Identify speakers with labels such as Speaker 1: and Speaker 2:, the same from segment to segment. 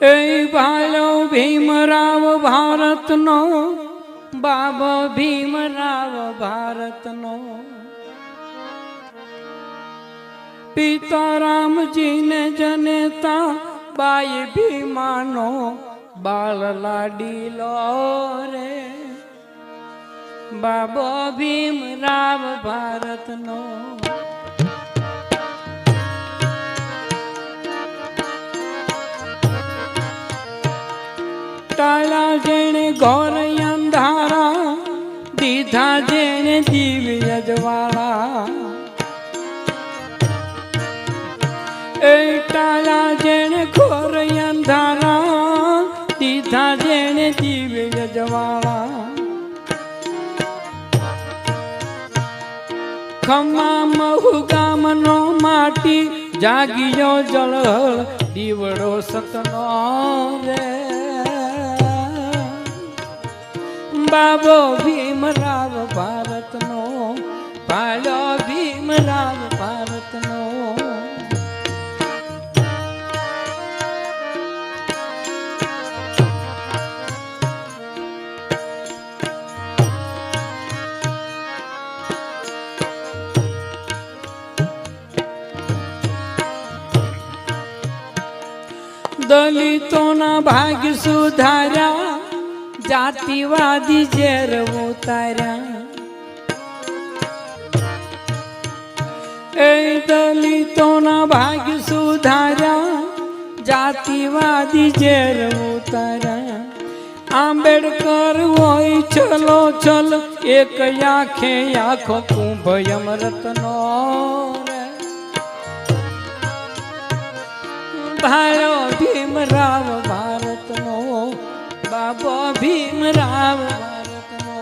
Speaker 1: એ ભાલો ભીમરાવ ભારતનો બાબા ભીમરાવ ભારતનો પિતા રામજીને જનેતા બાઈ ભીમાનો બાળ લાડીલો રે બાબો ભીમરાવ ભારતનો ટાળા જેણે ઘોર અંધારા દીધા જેણે દિવ્ય જવાળા એ ટાળા જેણે ઘોર અંધારા દીધા જેણે દિવ્ય જવાળા ખમા મહુ ગામનો માટી જાગીયો જળહળ દીવડો સતનો રે બાબો ભીમરાવ ભારતનો પાલો ભીમરાવ ભારતનો. દલિતોના ભાગ સુધાર્યા જાતિવાદી ઝેર ઉતાર્યા એ દલિતોના ભાગ્ય સુધાર્યા જાતિવાદી ઝેર ઉતાર્યા આંબેડકર હોય ચલો ચલ એક આંખે આખો કુંભ અમૃતનો રે ભાયો ભીમરાવ ભારતનો બાબો ભીમરાવ ભારતનો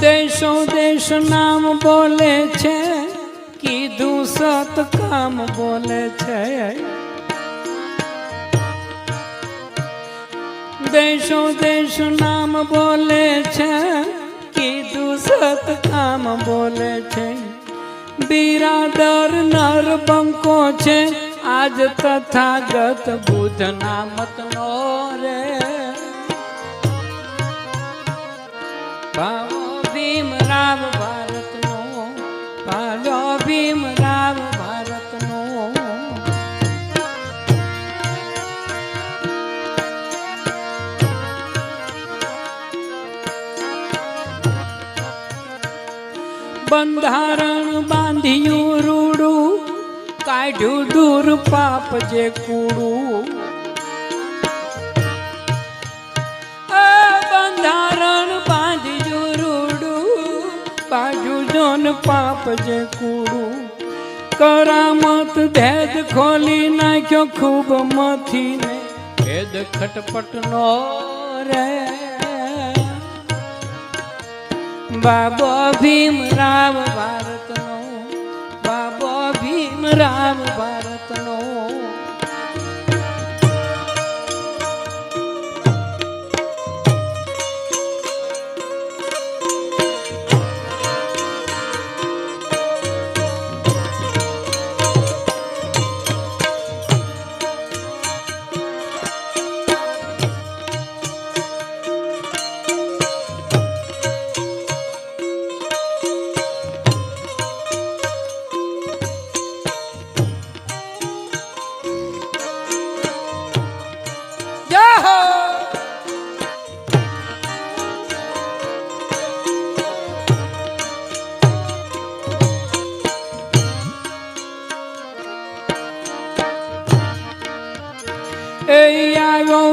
Speaker 1: દેશો દેશ નામ બોલે છે કીધું સત કામ બોલે છે દેશો દેશ નામ બોલે છે, કીધું સત કામ બોલે છે. બિરાદર નર બંકો છે, આજ તથાગત બુદ્ધ નામતનો રે. બંધારણ બાંધ્યું રૂડું, કાઢ્યું દૂર પાપ જે કૂડું. બંધારણ બાંધ્યું રૂડું બાજુ જોન પાપ જે કૂડું. કરામત ભેદ ખોલી નાખ્યો ખૂબ મથીને, ભેદ ખટપટનો રે બાબો ભીમરાવ ભારતનો બાબો ભીમરાવ ભારતનો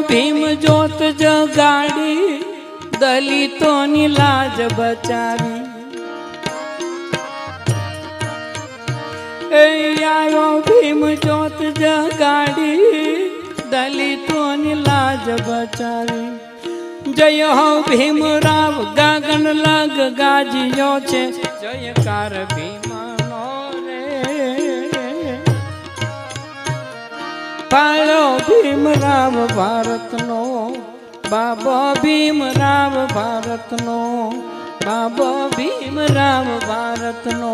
Speaker 1: ભીમ જોત જગાડી, દલિતોની લાજ બચાવી. આવ્યો ભીમ જોત જગાડી, દલિતોની લાજ બચાવી. જય હો ભીમરાવ, ગાગન લગ ગાજ્યો છે. જયકાર ભીમાનો રે ફાળ્યો ભીમરાવ ભારતનો બાબો ભીમરાવ ભારતનો બાબો ભીમરાવ ભારતનો.